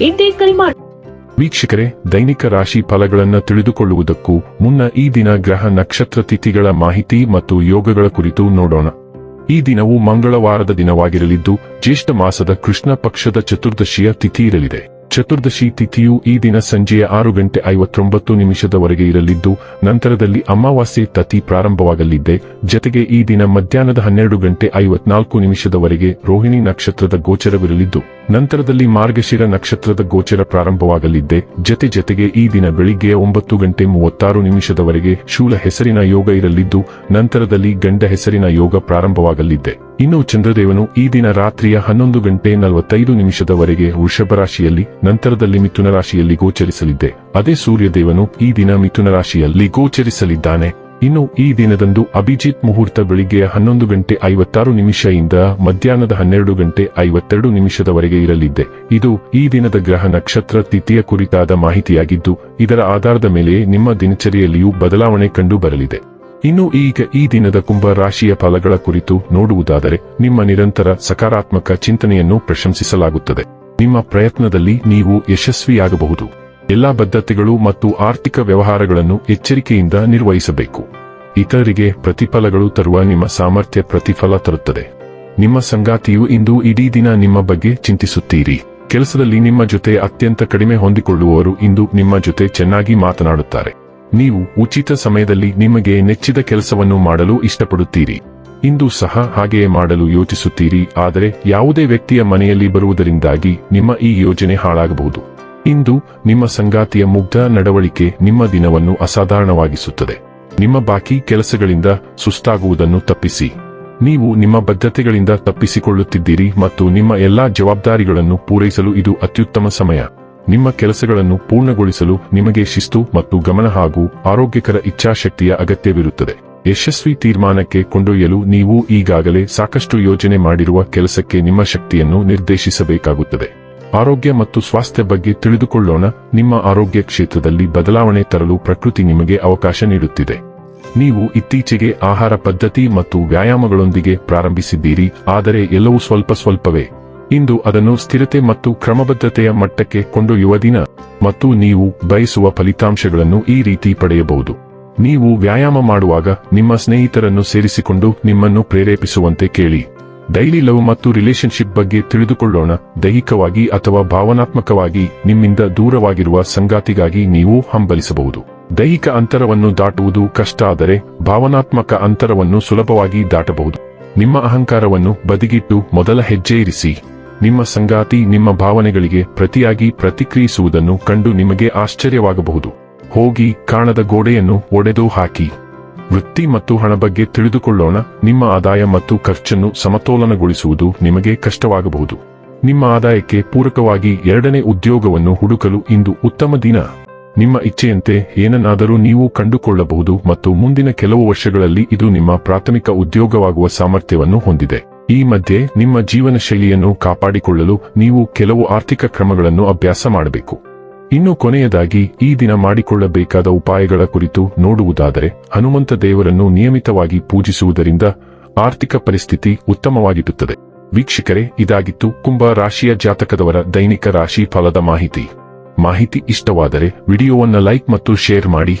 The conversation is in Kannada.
ಇಂದೇ ಕರೆ ಮಾಡಿ. ವೀಕ್ಷಕರೇ, ದೈನಿಕ ರಾಶಿ ಫಲಗಳನ್ನು ತಿಳಿದುಕೊಳ್ಳುವುದಕ್ಕೂ ಮುನ್ನ ಈ ದಿನ ಗ್ರಹ ನಕ್ಷತ್ರ ತಿಥಿಗಳ ಮಾಹಿತಿ ಮತ್ತು ಯೋಗಗಳ ಕುರಿತು ನೋಡೋಣ. ಈ ದಿನವು ಮಂಗಳವಾರದ ದಿನವಾಗಿರಲಿದ್ದು, ಜ್ಯೇಷ್ಠ ಮಾಸದ ಕೃಷ್ಣ ಪಕ್ಷದ ಚತುರ್ದಶಿಯ ತಿಥಿ ಇರಲಿದೆ. ಚತುರ್ದಶಿ ತಿಥಿಯು ಈ ದಿನ ಸಂಜೆಯ ಆರು ಗಂಟೆ ಐವತ್ತೊಂಬತ್ತು ನಿಮಿಷದವರೆಗೆ ಇರಲಿದ್ದು, ನಂತರದಲ್ಲಿ ಅಮಾವಾಸ್ಯೆ ತತಿ ಪ್ರಾರಂಭವಾಗಲಿದ್ದೆ ಜತೆಗೆ ಈ ದಿನ ಮಧ್ಯಾಹ್ನದ ಹನ್ನೆರಡು ಗಂಟೆ ಐವತ್ನಾಲ್ಕು ನಿಮಿಷದವರೆಗೆ ರೋಹಿಣಿ ನಕ್ಷತ್ರದ ಗೋಚರವಿರಲಿದ್ದು, ನಂತರದಲ್ಲಿ ಮಾರ್ಗಶಿರ ನಕ್ಷತ್ರದ ಗೋಚರ ಪ್ರಾರಂಭವಾಗಲಿದ್ದೆ ಜತೆ ಜತೆಗೆ ಈ ದಿನ ಬೆಳಿಗ್ಗೆ ಒಂಬತ್ತು ಗಂಟೆ ಮೂವತ್ತಾರು ನಿಮಿಷದವರೆಗೆ ಶೂಲ ಹೆಸರಿನ ಯೋಗ ಇರಲಿದ್ದು, ನಂತರದಲ್ಲಿ ಗಂಡ ಹೆಸರಿನ ಯೋಗ ಪ್ರಾರಂಭವಾಗಲಿದ್ದೆ ಇನ್ನು ಚಂದ್ರದೇವನು ಈ ದಿನ ರಾತ್ರಿಯ ಹನ್ನೊಂದು ಗಂಟೆ ನಲವತ್ತೈದು ನಿಮಿಷದವರೆಗೆ ವೃಷಭ ರಾಶಿಯಲ್ಲಿ, ನಂತರದಲ್ಲಿ ಮಿಥುನ ರಾಶಿಯಲ್ಲಿ ಗೋಚರಿಸಲಿದ್ದೆ. ಅದೇ ಸೂರ್ಯದೇವನು ಈ ದಿನ ಮಿಥುನ ರಾಶಿಯಲ್ಲಿ ಗೋಚರಿಸಲಿದ್ದಾನೆ. ಇನ್ನು ಈ ದಿನದಂದು ಅಭಿಜಿತ್ ಮುಹೂರ್ತ ಬೆಳಿಗ್ಗೆ ಹನ್ನೊಂದು ಗಂಟೆ ಐವತ್ತಾರು ನಿಮಿಷದಿಂದ ಮಧ್ಯಾಹ್ನದ ಹನ್ನೆರಡು ಗಂಟೆ ಐವತ್ತೆರಡು ನಿಮಿಷದವರೆಗೆ ಇರಲಿದ್ದೆ. ಇದು ಈ ದಿನದ ಗ್ರಹ ನಕ್ಷತ್ರ ತಿಥಿಯ ಕುರಿತಾದ ಮಾಹಿತಿಯಾಗಿದ್ದು, ಇದರ ಆಧಾರದ ಮೇಲೆ ನಿಮ್ಮ ದಿನಚರಿಯಲ್ಲಿಯೂ ಬದಲಾವಣೆ ಕಂಡು ಬರಲಿದೆ. ಇನ್ನು ಈಗ ಈ ದಿನದ ಕುಂಭ ರಾಶಿಯ ಫಲಗಳ ಕುರಿತು ನೋಡುವುದಾದರೆ, ನಿಮ್ಮ ನಿರಂತರ ಸಕಾರಾತ್ಮಕ ಚಿಂತನೆಯನ್ನು ಪ್ರಶಂಸಿಸಲಾಗುತ್ತದೆ. ನಿಮ್ಮ ಪ್ರಯತ್ನದಲ್ಲಿ ನೀವು ಯಶಸ್ವಿಯಾಗಬಹುದು. ಎಲ್ಲಾ ಬದ್ಧತೆಗಳು ಮತ್ತು ಆರ್ಥಿಕ ವ್ಯವಹಾರಗಳನ್ನು ಎಚ್ಚರಿಕೆಯಿಂದ ನಿರ್ವಹಿಸಬೇಕು. ಇತರರಿಗೆ ಪ್ರತಿಫಲಗಳು ತರುವ ನಿಮ್ಮ ಸಾಮರ್ಥ್ಯ ಪ್ರತಿಫಲ ತರುತ್ತದೆ. ನಿಮ್ಮ ಸಂಗಾತಿಯು ಇಂದು ಇಡೀ ದಿನ ನಿಮ್ಮ ಬಗ್ಗೆ ಚಿಂತಿಸುತ್ತೀರಿ. ಕೆಲಸದಲ್ಲಿ ನಿಮ್ಮ ಜೊತೆ ಅತ್ಯಂತ ಕಡಿಮೆ ಹೊಂದಿಕೊಳ್ಳುವವರು ಇಂದು ನಿಮ್ಮ ಜೊತೆ ಚೆನ್ನಾಗಿ ಮಾತನಾಡುತ್ತಾರೆ. ನೀವು ಉಚಿತ ಸಮಯದಲ್ಲಿ ನಿಮಗೆ ನೆಚ್ಚಿದ ಕೆಲಸವನ್ನು ಮಾಡಲು ಇಷ್ಟಪಡುತ್ತೀರಿ. ಇಂದು ಸಹ ಹಾಗೆಯೇ ಮಾಡಲು ಯೋಚಿಸುತ್ತೀರಿ, ಆದರೆ ಯಾವುದೇ ವ್ಯಕ್ತಿಯ ಮನೆಯಲ್ಲಿ ಬರುವುದರಿಂದಾಗಿ ನಿಮ್ಮ ಈ ಯೋಜನೆ ಹಾಳಾಗಬಹುದು. ಇಂದು ನಿಮ್ಮ ಸಂಗಾತಿಯ ಮುಗ್ಧ ನಡವಳಿಕೆ ನಿಮ್ಮ ದಿನವನ್ನು ಅಸಾಧಾರಣವಾಗಿಸುತ್ತದೆ. ನಿಮ್ಮ ಬಾಕಿ ಕೆಲಸಗಳಿಂದ ಸುಸ್ತಾಗುವುದನ್ನು ತಪ್ಪಿಸಿ. ನೀವು ನಿಮ್ಮ ಬದ್ಧತೆಗಳಿಂದ ತಪ್ಪಿಸಿಕೊಳ್ಳುತ್ತಿದ್ದೀರಿ ಮತ್ತು ನಿಮ್ಮ ಎಲ್ಲಾ ಜವಾಬ್ದಾರಿಗಳನ್ನು ಪೂರೈಸಲು ಇದು ಅತ್ಯುತ್ತಮ ಸಮಯ. ನಿಮ್ಮ ಕೆಲಸಗಳನ್ನು ಪೂರ್ಣಗೊಳಿಸಲು ನಿಮಗೆ ಶಿಸ್ತು ಮತ್ತು ಗಮನ ಹಾಗೂ ಆರೋಗ್ಯಕರ ಇಚ್ಛಾಶಕ್ತಿಯ ಅಗತ್ಯವಿರುತ್ತದೆ. ಯಶಸ್ವಿ ತೀರ್ಮಾನಕ್ಕೆ ಕೊಂಡೊಯ್ಯಲು ನೀವು ಈಗಾಗಲೇ ಸಾಕಷ್ಟು ಯೋಜನೆ ಮಾಡಿರುವ ಕೆಲಸಕ್ಕೆ ನಿಮ್ಮ ಶಕ್ತಿಯನ್ನು ನಿರ್ದೇಶಿಸಬೇಕಾಗುತ್ತದೆ. ಆರೋಗ್ಯ ಮತ್ತು ಸ್ವಾಸ್ಥ್ಯ ಬಗ್ಗೆ ತಿಳಿದುಕೊಳ್ಳೋಣ. ನಿಮ್ಮ ಆರೋಗ್ಯ ಕ್ಷೇತ್ರದಲ್ಲಿ ಬದಲಾವಣೆ ತರಲು ಪ್ರಕೃತಿ ನಿಮಗೆ ಅವಕಾಶ ನೀಡುತ್ತಿದೆ. ನೀವು ಇತ್ತೀಚೆಗೆ ಆಹಾರ ಪದ್ಧತಿ ಮತ್ತು ವ್ಯಾಯಾಮಗಳೊಂದಿಗೆ ಪ್ರಾರಂಭಿಸಿದ್ದೀರಿ. ಆದರೆ ಎಲ್ಲವೂ ಸ್ವಲ್ಪ ಸ್ವಲ್ಪವೇ. ಇಂದು ಅದನ್ನು ಸ್ಥಿರತೆ ಮತ್ತು ಕ್ರಮಬದ್ಧತೆಯ ಮಟ್ಟಕ್ಕೆ ಕೊಂಡೊಯ್ಯುವ ದಿನ. ಮತ್ತು ನೀವು ಬಯಸುವ ಫಲಿತಾಂಶಗಳನ್ನು ಈ ರೀತಿ ಪಡೆಯಬಹುದು. ನೀವು ವ್ಯಾಯಾಮ ಮಾಡುವಾಗ ನಿಮ್ಮ ಸ್ನೇಹಿತರನ್ನು ಸೇರಿಸಿಕೊಂಡು ನಿಮ್ಮನ್ನು ಪ್ರೇರೇಪಿಸುವಂತೆ ಕೇಳಿ. ಡೈಲಿ ಲವ್ ಮತ್ತು ರಿಲೇಶನ್ಶಿಪ್ ಬಗ್ಗೆ ತಿಳಿದುಕೊಳ್ಳೋಣ. ದೈಹಿಕವಾಗಿ ಅಥವಾ ಭಾವನಾತ್ಮಕವಾಗಿ ನಿಮ್ಮಿಂದ ದೂರವಾಗಿರುವ ಸಂಗಾತಿಗಾಗಿ ನೀವು ಹಂಬಲಿಸಬಹುದು. ದೈಹಿಕ ಅಂತರವನ್ನು ದಾಟುವುದು ಕಷ್ಟ ಆದರೆ ಭಾವನಾತ್ಮಕ ಅಂತರವನ್ನು ಸುಲಭವಾಗಿ ದಾಟಬಹುದು. ನಿಮ್ಮ ಅಹಂಕಾರವನ್ನು ಬದಿಗಿಟ್ಟು ಮೊದಲ ಹೆಜ್ಜೆ ಇರಿಸಿ. ನಿಮ್ಮ ಸಂಗಾತಿ ನಿಮ್ಮ ಭಾವನೆಗಳಿಗೆ ಪ್ರತಿಯಾಗಿ ಪ್ರತಿಕ್ರಿಯಿಸುವುದನ್ನು ಕಂಡು ನಿಮಗೆ ಆಶ್ಚರ್ಯವಾಗಬಹುದು. ಹೋಗಿ ಕಾಣದ ಗೋಡೆಯನ್ನು ಒಡೆದು ಹಾಕಿ. ವೃತ್ತಿ ಮತ್ತು ಹಣ ಬಗ್ಗೆ ತಿಳಿದುಕೊಳ್ಳೋಣ. ನಿಮ್ಮ ಆದಾಯ ಮತ್ತು ಖರ್ಚನ್ನು ಸಮತೋಲನಗೊಳಿಸುವುದು ನಿಮಗೆ ಕಷ್ಟವಾಗಬಹುದು. ನಿಮ್ಮ ಆದಾಯಕ್ಕೆ ಪೂರಕವಾಗಿ ಎರಡನೇ ಉದ್ಯೋಗವನ್ನು ಹುಡುಕಲು ಇಂದು ಉತ್ತಮ ದಿನ. ನಿಮ್ಮ ಇಚ್ಛೆಯಂತೆ ಏನನ್ನಾದರೂ ನೀವು ಕಂಡುಕೊಳ್ಳಬಹುದು ಮತ್ತು ಮುಂದಿನ ಕೆಲವು ವರ್ಷಗಳಲ್ಲಿ ಇದು ನಿಮ್ಮ ಪ್ರಾಥಮಿಕ ಉದ್ಯೋಗವಾಗುವ ಸಾಮರ್ಥ್ಯವನ್ನು ಹೊಂದಿದೆ. ಈ ಮಧ್ಯೆ ನಿಮ್ಮ ಜೀವನ ಶೈಲಿಯನ್ನು ಕಾಪಾಡಿಕೊಳ್ಳಲು ನೀವು ಕೆಲವು ಆರ್ಥಿಕ ಕ್ರಮಗಳನ್ನು ಅಭ್ಯಾಸ ಮಾಡಬೇಕು. ಇನ್ನು ಕೊನೆಯದಾಗಿ, ಈ ದಿನ ಮಾಡಿಕೊಳ್ಳಬೇಕಾದ ಉಪಾಯಗಳ ಕುರಿತು ನೋಡುವುದಾದರೆ, ಹನುಮಂತ ದೇವರನ್ನು ನಿಯಮಿತವಾಗಿ ಪೂಜಿಸುವುದರಿಂದ ಆರ್ಥಿಕ ಪರಿಸ್ಥಿತಿ ಉತ್ತಮವಾಗಿರುತ್ತದೆ. ವೀಕ್ಷಕರೇ, ಇದಾಗಿತ್ತು ಕುಂಭ ರಾಶಿಯ ಜಾತಕದವರ ದೈನಿಕ ರಾಶಿ ಫಲದ ಮಾಹಿತಿ. ಮಾಹಿತಿ ಇಷ್ಟವಾದರೆ, ವಿಡಿಯೋವನ್ನು ಲೈಕ್ ಮತ್ತು ಶೇರ್ ಮಾಡಿ.